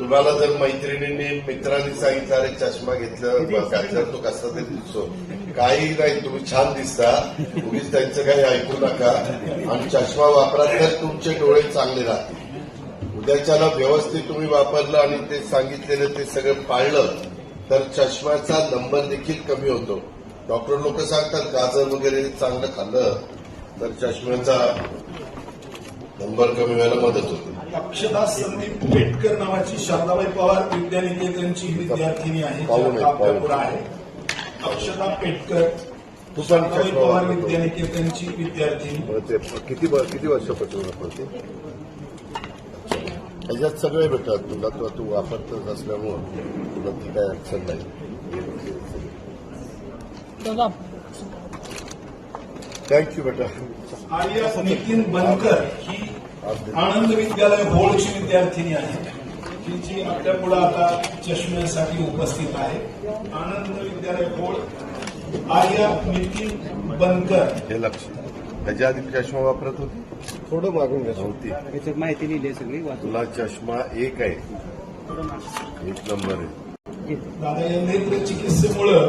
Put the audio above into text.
तुम्हाला जर मैत्रिणींनी मित्रांनी सांगितलं अरे चष्मा घातल्यावर तो कसा तरी दिसतो. काही नाही तुम्ही छान दिसता. उगीच त्यांचं काही ऐकू नका. आणि चष्मा वापरा तर तुमचे डोळे चांगले राहतील. उद्याच्याला व्यवस्थित तुम्ही वापरलं आणि ते सांगितलेलं ते सगळं पाळलं तर चष्म्याचा नंबर देखील कमी होतो. डॉक्टर लोक सांगतात गाजर वगैरे चांगलं खाल्लं तर चष्म्याचा नंबर कमी व्हायला मदत होते. अक्षता संदीप पेटकर नावाची शारदाबाई पवार विद्यानिकेतनची विद्यार्थिनी आहे पाहून आहे, ज्या आपल्या पाहून. पुढे आहे. अक्षता पेटकर चष्मा पवार. विद्यानिकेतनची विद्यार्थिनी. किती किती वर्षापासून वापरते? त्याच्यात सगळे भेटतात. तुला तो तू वापरतच असल्यामुळं तुला ती काय अडचण नाही. थँक्यू बेटा आर्या नितीन बनकर ही आनंद विद्यालय होळची विद्यार्थिनी आहे. की जी आपल्या पुढे आता चष्म्यासाठी उपस्थित आहे. आनंद विद्यालय होळ आर्या नितीन बनकर. हे लक्ष. त्याच्या आधी चष्मा वापरत होती? थोडं मागून घ्या. नव्हती. याच्यात माहिती लिहिली आहे सगळी तुला चष्मा एक आहे. एक नंबर आहे. दादा या नेत्र चिकित्सेमुळं